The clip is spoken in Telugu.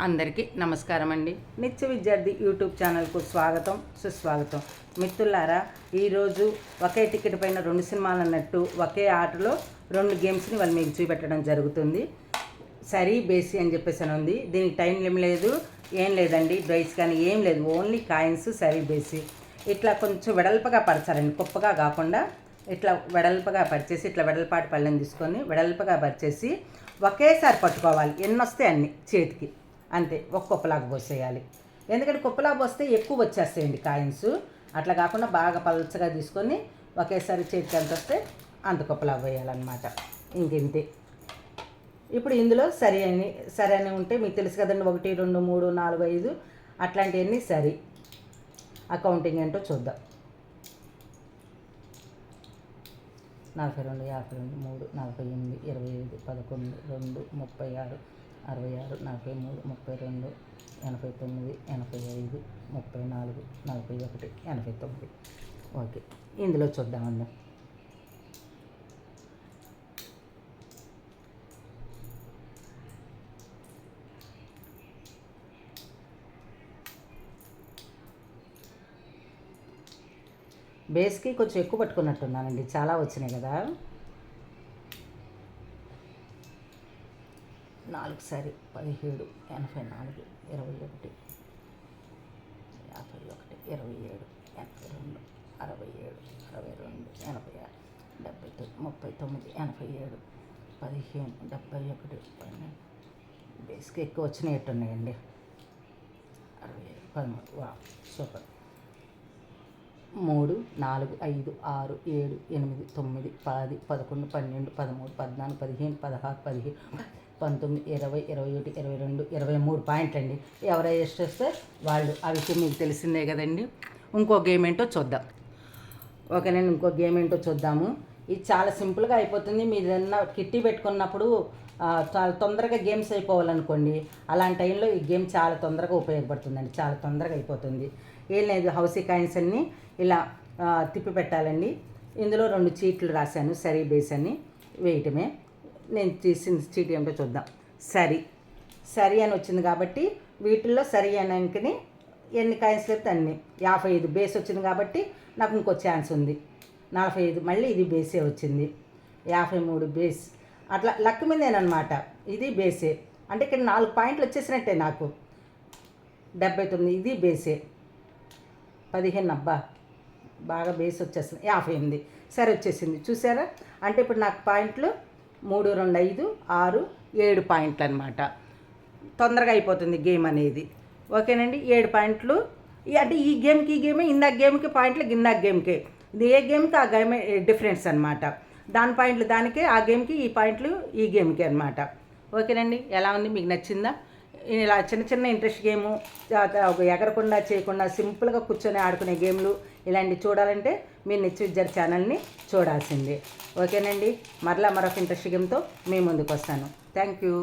అందరికీ నమస్కారం అండి. నిత్య విద్యార్థి యూట్యూబ్ ఛానల్కు స్వాగతం సుస్వాగతం. మిత్రులారా ఈరోజు ఒకే టికెట్ పైన రెండు సినిమాలు అన్నట్టు ఒకే ఆటలో రెండు గేమ్స్ని వాళ్ళు మీకు చూపెట్టడం జరుగుతుంది. సరీ బేసి అని చెప్పేసి అని ఉంది. దీనికి టైం ఏం లేదు ఏం లేదండి. డ్రైస్ కానీ ఏం లేదు. ఓన్లీ కాయిన్స్ సరీ బేసి. ఇట్లా కొంచెం వెడల్పగా పరచాలండి. కుప్పగా కాకుండా ఇట్లా వెడల్పగా పరిచేసి ఇట్లా వెడల్పాటి పళ్ళని తీసుకొని వెడల్పగా పరిచేసి ఒకేసారి పట్టుకోవాలి. ఎన్ని వస్తే అన్ని చేతికి. అంతే ఒక కుప్పలాగా పోసేయాలి. ఎందుకంటే కుప్పలాగా పోస్తే ఎక్కువ వచ్చేస్తాయండి కాయిన్స్. అట్లా కాకుండా బాగా పలచగా తీసుకొని ఒకేసారి చేతికి ఎంత వస్తే అంత కుప్పలాగా పోయాలన్నమాట. ఇంకింతే. ఇప్పుడు ఇందులో సరి అని సరి అని ఉంటే మీకు తెలుసు కదండి ఒకటి రెండు మూడు నాలుగు ఐదు అట్లాంటివన్నీ సరి. అకౌంటింగ్ ఏంటో చూద్దాం. నలభై రెండు యాభై రెండు మూడు నలభై ఎనిమిది ఇరవై ఐదు పదకొండు రెండు ముప్పై ఆరు అరవై ఆరు నలభై మూడు ముప్పై రెండు ఎనభై తొమ్మిది ఎనభై ఐదు ముప్పై నాలుగు నలభై ఒకటి ఎనభై తొమ్మిది ఓకే ఇందులో చూద్దామండి. బేస్కి కొంచెం ఎక్కువ పట్టుకున్నట్టున్నానండి చాలా వచ్చినాయి కదా. నాలుగు సారి పదిహేడు ఎనభై నాలుగు ఇరవై ఒకటి యాభై ఒకటి ఇరవై ఏడు ఎనభై రెండు అరవై ఏడు అరవై రెండు ఎనభై ఆరు డెబ్బై తొమ్మిది ముప్పై తొమ్మిది ఎనభై ఏడు పదిహేను డెబ్బై ఒకటి పన్నెండు. బేస్కి ఎక్కువ వచ్చినట్టున్నాయండి అరవై ఏడు పదమూడు వా సూపర్. మూడు నాలుగు ఐదు ఆరు ఏడు ఎనిమిది తొమ్మిది పది పదకొండు పన్నెండు పదమూడు పద్నాలుగు పదిహేను పదహారు పదిహేను పంతొమ్మిది ఇరవై ఇరవై ఒకటి ఇరవై రెండు ఇరవై మూడు పాయింట్లు అండి ఎవరై వస్తే వాళ్ళు ఆ విషయం మీకు తెలిసిందే కదండి. ఇంకో గేమ్ ఏంటో చూద్దాం. ఓకేనండి ఇంకో గేమ్ ఏంటో చూద్దాము. ఇది చాలా సింపుల్గా అయిపోతుంది. మీరు ఏదన్నా కిట్టి పెట్టుకున్నప్పుడు చాలా తొందరగా గేమ్స్ అయిపోవాలనుకోండి అలాంటి టైంలో ఈ గేమ్ చాలా తొందరగా ఉపయోగపడుతుందండి. చాలా తొందరగా అయిపోతుంది. ఏం లేదు హౌసీ కాయిన్స్ అన్ని ఇలా తిప్పి పెట్టాలండి. ఇందులో రెండు చీట్లు రాశాను సరీ బేస్ అని వేయటమే. నేను తీసిన చీటీ ఏమిటో చూద్దాం. సరి. సరి అని వచ్చింది కాబట్టి వీటిల్లో సరి అనకని ఎన్ని కాయిన్స్ లేకపోతే అన్ని. యాభై ఐదు బేస్ వచ్చింది కాబట్టి నాకు ఇంకో ఛాన్స్ ఉంది. నలభై ఐదు మళ్ళీ ఇది బేసే వచ్చింది. యాభై మూడు బేస్. అట్లా లక్ మీదేనమాట ఇది బేసే. అంటే ఇక్కడ నాలుగు పాయింట్లు వచ్చేసినట్టే నాకు. డెబ్బై తొమ్మిది ఇది బేసే. పదిహేను అబ్బా. బాగా బేస్ వచ్చేస్తుంది. యాభై ఎనిమిది. సరే వచ్చేసింది. చూసారా? అంటే ఇప్పుడు నాకు పాయింట్లు మూడు రెండు ఐదు ఆరు ఏడు పాయింట్లు అనమాట తొందరగా అయిపోతుంది గేమ్ అనేది. ఓకేనండి? ఏడు పాయింట్లు. ఈ- అంటే ఈ గేమ్కి ఈ గేమే ఇందాక గేమ్కి పాయింట్లు ఇందాక గేమ్కే. ఇది ఏ గేమ్కి ఆ గేమే డిఫరెన్స్ అనమాట దాని పాయింట్లు దానికే ఆ గేమ్కి ఈ పాయింట్లు ఈ గేమ్కి అనమాట ఓకేనండి? ఎలా ఉంది? మీకు నచ్చిందా? ఇలా చిన్న చిన్న ఇంట్రెస్ట్ గేము ఒక ఎగరకుండా చేయకుండా సింపుల్గా కూర్చొని ఆడుకునే గేమ్లు ఇలాంటివి చూడాలంటే మీ నిత్య విద్యార్థి ఛానల్ని చూడాల్సిందే. ఓకేనండి? మరలా మరొక ఇంట్రెస్ట్ గేమ్తో మీ ముందుకు వస్తాను. Thank you